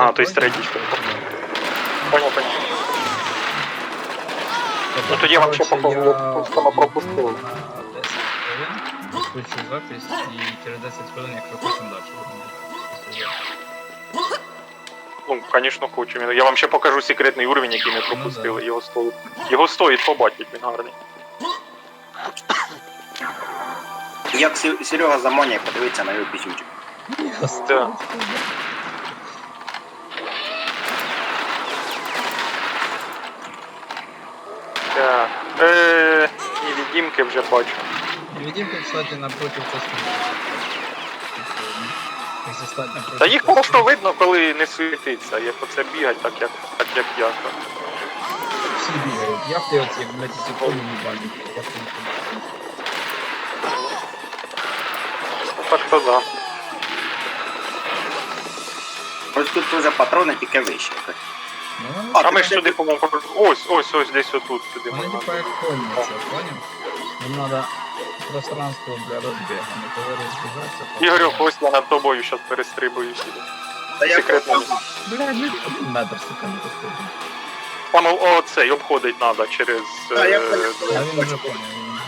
Ага, то есть третій. Понял, понял. Ну, тоді я вам ще Коротше, я як саме пропустив. На 10 включу запись і через 10 хвилин, хочемо далі. Ну, конечно, хочу. Я вам ще покажу секретний уровень, який ми пропустили. Його стоїть. Його стоїть побачити, він гарний. Як Серега замоняє, подивиться на його пісючок. Да. Так. Е, невидимки вже бачу. Невидимка, кстати, напротив частини. Та їх просто видно, коли не світиться, як оце бігать, так як, так як я. Всі бігають. Я в ти оці, як, блядь, ці колі не бачу. Так то да. Ось тут вже патрони тільки вище. Ну, А, А ми ж сюди, по-моєму, ось, ось, ось десь отут сюди вони типа як кольниця, поняв? Їм надо пространство для розбігу, не коли розбігатися. то- Ігорю, ось я над тобою зараз перестрибую сюди. Та я Секретно. просто- Блядь, ну один метр, сука, не. Там о- оцей обходить треба через. А, я е, понял. А він вже поняв. він-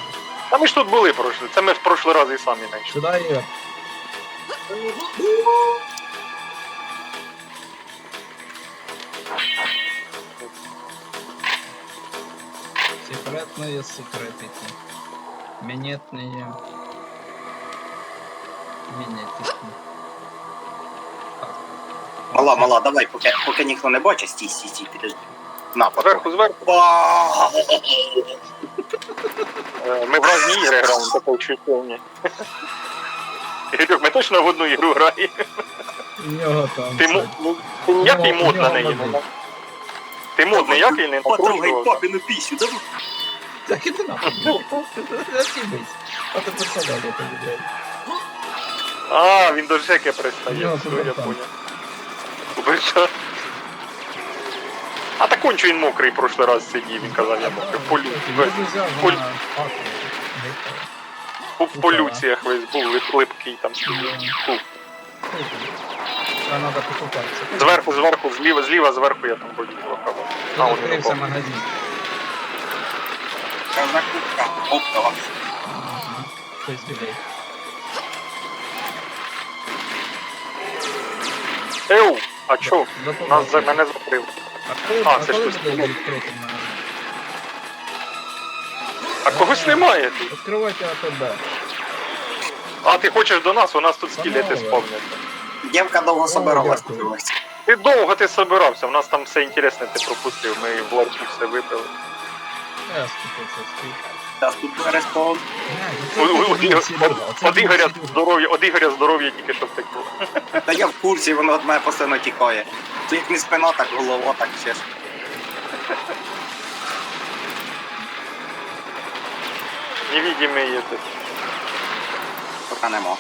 Та ми ж тут були прошлі. Це ми в прошлий раз і самі знайшли. Сюди Ігор. Секретные секретики. Минетные. Минетики. Мала, мала, давай, поки, поки ніхто не бачить, стій, стій, стій, підожди. На. Зверху, зверху. Ба! Е, Ми в різні ігри граємо, таке чуттєвні. Ігорюк, ми точно в одну ігру граємо. У нього там. Ти, кстати. ну, ти ніякий мод на неї не на- Ти мод ніякий не Потрогай накручував. папіну пісню, давай. Так іди нахуй. Зачіпись. А ти посадав, я тобі блядь. А, він до Жеки пристає. нього Все, я супертанк. понял. А так он що він мокрий прошлий раз сидів, він казав, я мокрий. В полю... Я б взяв поль- на паку. Гейта. в, в полюціях весь був лип, липкий там сидів. Фу. Це треба покупатися. Зверху, зверху, зліва, зліва, зверху я там вроді блокував. А, от він відкрився упав. магазин. Закупка оптова. Еу, а чо? Нас за мене закрив. А це ж магазин? А когось немає тут. Відкривайте АТБ. А ти хочеш до нас? У нас тут скелети Панове. сповняться. Дівка довго собиралась. Ти довго ти собирався, у нас там все інтересне ти пропустив, ми в ларці все випили. Тут у- От от Ігоря здоров'я, от Ігоря здоров'я тільки що втекло. Та я в курсі, воно від мене постійно тікає. То як не спина, так голова, так ще ж. Невидимий этот. Поки нема.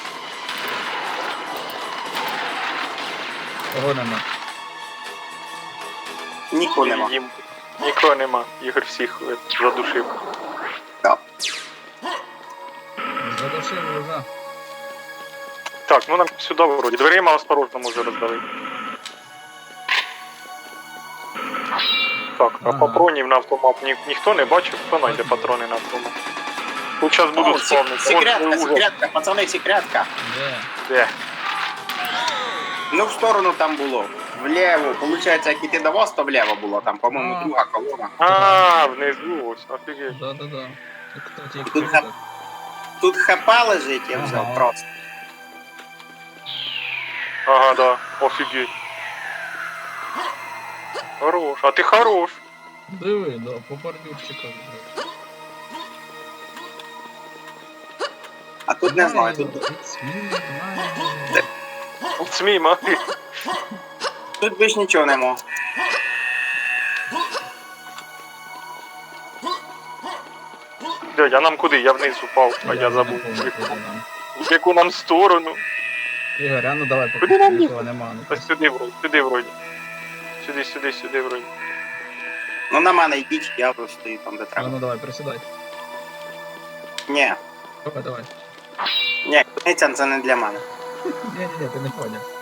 Кого нема? Нікого нема. Нікого нема. Ігор всіх е, задушив. Задушили вже. Так, ну нам сюди вроді. Дверима осторожно може роздавити. Так, а Ага. патронів на автомат ні, ніхто не бачив, хто знайде патрони на автомат. Тут зараз О, будуть сек- спавнити. Секретка, секретка, пацани, секретка. Де? Де? Ну, в сторону там було. Вліво. Получається, як іти до вас, то вліво було. Там, по-моєму, А. друга колона. А, внизу, ось, офігеть. Да-да-да. І Хто тільки Тут так? Тут хп лежить, я Ага. взяв просто. Ага, да, офігеть. Хорош, а ти хорош. Диви, да, по бордюрчиках. блядь. А тут не знаю, тут, It's me, Mario. Смій, ма. Тут більш нічого нема. Дядь, а нам куди? Я вниз упав, а я забув. в яку- нам. В яку нам сторону? Ігор, а ну давай, Куди поки нам нікого нема. ну, Ось сюди вроді, сюди вроді. Сюди, сюди, сюди вроді. Ну на мене йдіть, я просто стою там, де А треба. ну давай, присідай. Ні, Давай, давай. ні, куниця це не для мене. Ні-ні-ні, ти не поняв.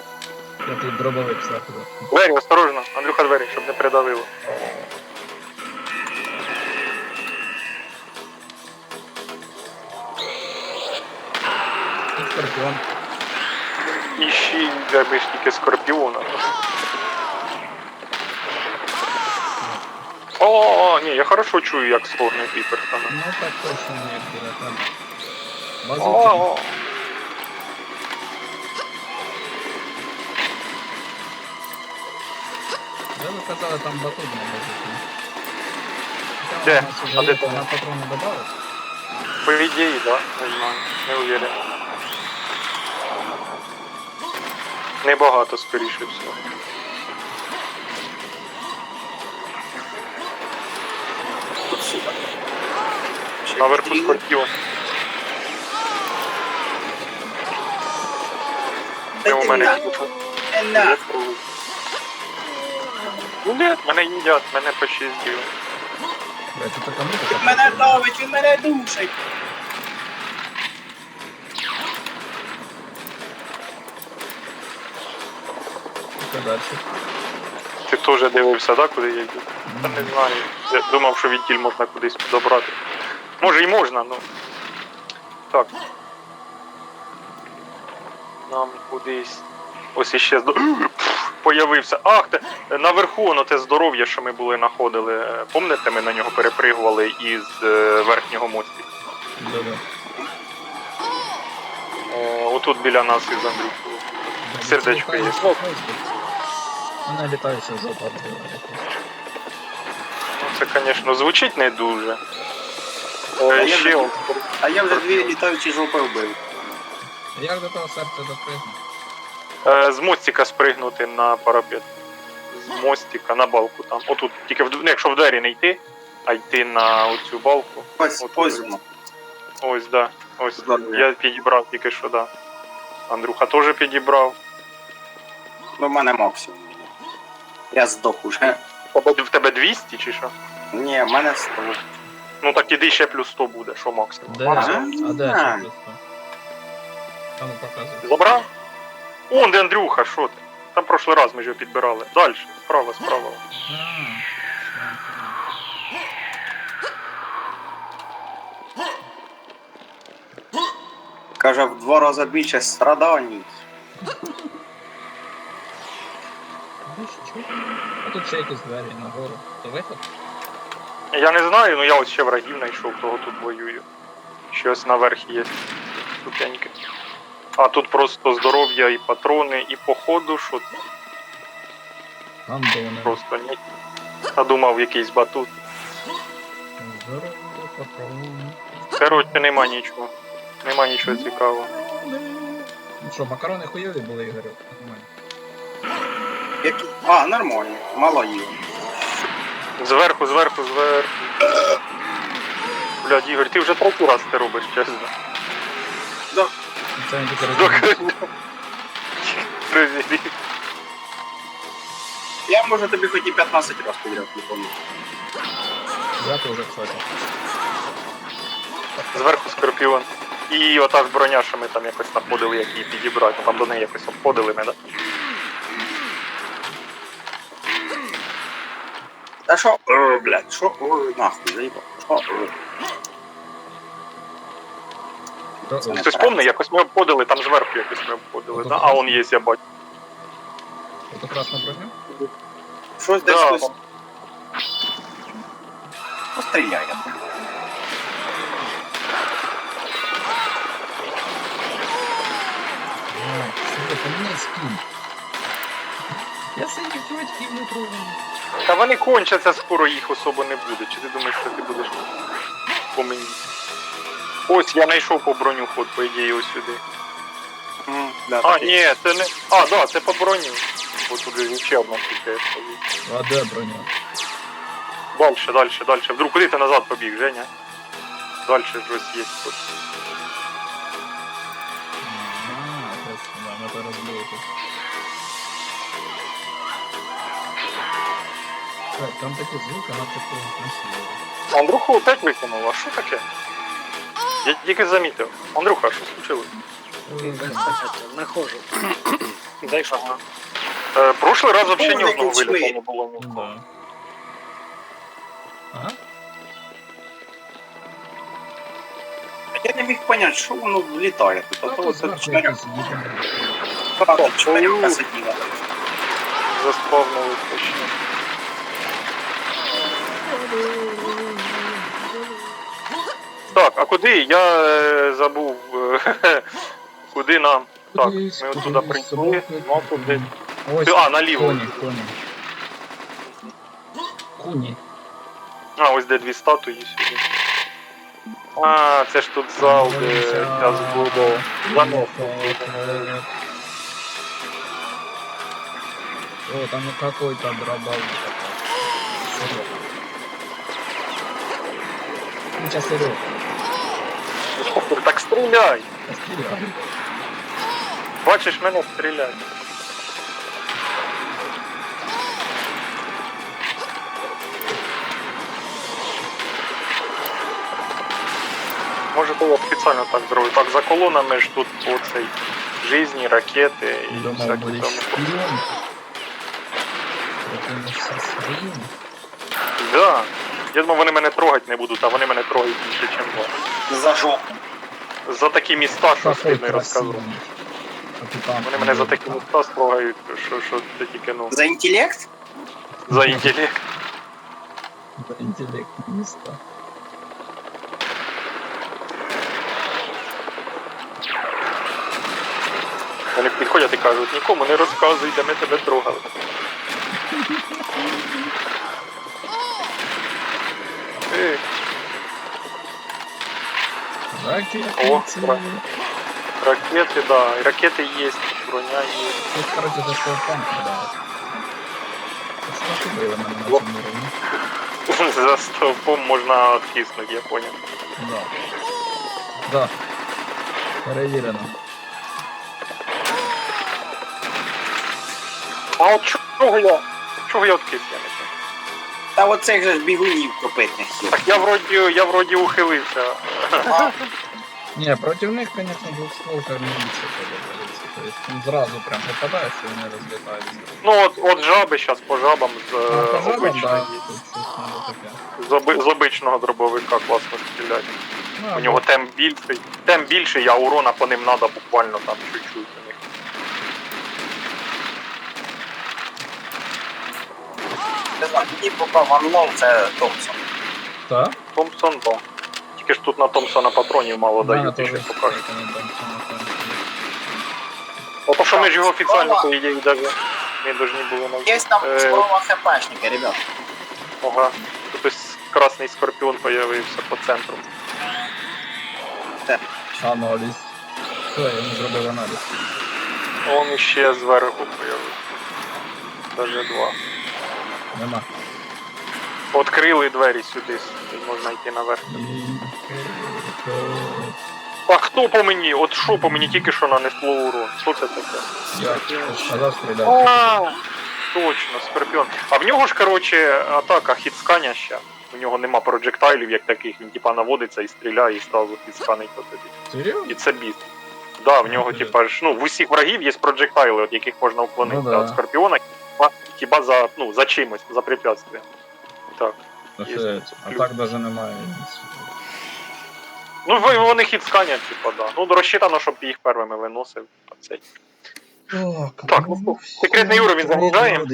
Я тут дробовик зверху. Двері, осторожно, Андрюха, двері, щоб не придавило. Тут скорпіон. І ще треба ж тільки скорпіона. О, ні, я хорошо чую, як стогне Піперсона. Ну так точно не як біля там. Базуки. о. Я ви там батут на базуки. Хоча Де? А де там? Вона патрони? По ідеї, да, не знаю, не уверен. Небагато, скоріше всього. Наверху скорпіон. Та у мене. на- На. Ну ні, мене їдять, мене тут така мука. Мене давить, він мене душить. Далі? Ти теж дивився, да, куди я йду? Та не знаю. Я думав, що відділь можна кудись добрати. Може і можна, ну. Так. Нам кудись. Ось іще здо... появився. Ах, те, наверху воно те здоров'я, що ми були знаходили. Е, Помните, ми на нього перепригували із е, верхнього? Да-да. Е, отут біля нас із Андрюхою. Сердечко є. Вона жопа була. Ну, це, звісно, звучить не дуже. А Е, я вже-. А я вже дві літаючі жопи вбив. Як до того серця допригнути? Е, з мостика спригнути на парапет. З мостика на балку там. Отут, тільки в, ну, якщо в двері не йти, а йти на оцю балку. Ось, От ось воно. Ось, да. Ось. Здорово. Я підібрав тільки що, да. Андрюха теж підібрав. Ну, в мене максимум. Я здох уже. В тебе 200 чи що? Ні, в мене 100. Ну так іди ще плюс 100 буде, що максимум. Де? Максимум. А де? Там показує. Забрав? Он де Андрюха, що ти? Там прошлий раз ми ж його підбирали. Далі, справа, справа. Каже, в два рази більше страдань. Ну що? А тут ще якісь двері нагору. То виход? Я не знаю, ну я ось ще врагів знайшов, того тут воюю. Щось наверх є ступеньки. А тут просто здоров'я і патрони, і походу, що Там де просто ні. Я думав якийсь батут. Здорово, патрони. Коротше, нема нічого. Нема нічого цікавого. Ну що, макарони хуйові були, Ігорю? Нормально. Які... А, нормально, мало їв. Зверху, зверху, зверху. Блядь, Ігор, ти вже третій раз це робиш, чесно. Це він тільки розуміє. Розігрів. Я можу тобі хоч і 15 разів підряд телефону. Я теж, кстати. Зверху скорпіон. І ота ж броня, що ми там якось знаходили, як її підібрати. Ну, Там до неї якось обходили ми, да? Та що? О, блядь, що? Ой, нахуй, заїбав. Що? Ой. Хтось треба. помне, якось ми обходили, там зверху якось ми обходили, да? А он є, я бачу. Ото красна броня? Щось десь Да, хтось. А, скін. Я сидів чувачків не пробував. Та вони кончаться, скоро їх особо не буде. Чи ти думаєш, що ти будеш по мені? Ось я знайшов по броню ход, по ідеї, ось сюди. М, да, А, такий. ні, це не. А, да, це по броню. Бо тут же ще одна штука. стоїть. А де броня? Дальше, дальше, дальше. Вдруг куди ти назад побіг, Женя? Дальше ж ось є ход. А, ось, да, ми то розбили тут. Так, там такі звуки, на таку красиво. Андруху опять виконав, а що таке? Я тільки замітив. Андрюха, що случилось? Нахожу. Зайшов. Е, прошлий раз взагалі ні одного виліту не було Ну нікого. да. Ага. Я не міг поняти, що воно літає тут. А то це чотирьох якийсь чотирьох сиділа. Заспавнили точно. Так, а куди? Я е, забув. е, куди нам? Так, ми от туди прийшли. Ну, тут десь. Ось, А, наліво. коні, коні. Коні. А, ось де дві статуї сюди. А, це ж тут зал, де ця збудова. Занос. О, там какой-то дробовик. Ну, сейчас Серег. Так стріляй! Постреляй. Бачиш мене, стріляй. Може було б спеціально так зробити. Так, за колонами ж тут по цей жизні, ракети і Думал, всякі будешь там. шпион. Это со своим. Да. Я думав, вони мене трогати не будуть, а вони мене трогають більше, ніж вас. За жопу. За такі міста, що стидно розказував. Вони мене за такі міста строгають, що, що це тільки ну, За інтелект? за інтелект. За интеллект места. Вони підходять і кажуть, нікому не розказуй, де ми тебе трогали. Е, Ракеты. О, да. ракети, да, ракети є, броня є. Тут, короче, за что. За стовпом можна откиснути, я понял. Да. Да. Перевірено. А от чого я? Чого я откис, я не знаю. Та оцих же ж бігунів копитних. Так я вроді, я вроді ухилився. Не, против них, конечно, двухстволка не биться, как. То есть он сразу прям попадаешь, и они разлетаются. Ну от, от жаби зараз по жабам з Ну, е, по жабам, да, обичної, тут щось надо таке. з, оби- з обичного дробовика класно стріляти. Ну, У нього темп більший. Темп більший, а урона по ним треба буквально там чуть-чуть у них. Не знаю, мені поки ванлов це Томпсон. Да? Томпсон, да. Тільки ж тут на Томпсона патронів мало Да, дають, ще покажуть. Ото що ми ж його офіційно, по ідеї, даже не повинні були навчити. Є там Е. спроба хпшники, ребят. Ага. Тут ось красний скорпіон появився по центру. Анализ. Все, я не зробив аналіз. Он іще зверху появився. Даже два. Нема. Открили двері сюди, можна йти наверх. А хто по мені? От що по мені тільки що нанесло урон? Що це таке? Ж сказав. А, точно, скорпіон. А в нього ж, короче, атака хітсканя ще. У нього нема проджектайлів як таких, він типа наводиться і стріляє, і сразу хітсканить по тобі. Серйозно? І це біст. Да, в нього, типа ж, ну, в усіх врагів є проджектайли, от яких можна уклонити. Ну да. А от скорпіона хіба, хіба за, ну, за чимось, за препятствием. Так. Ну, Є. це, а так даже немає. Ну, ви- вони хітсканять, типа, да. Ну, розчитано, щоб їх первими виносив. Цей. Так, Так, ну, секретний уровень загружаємо.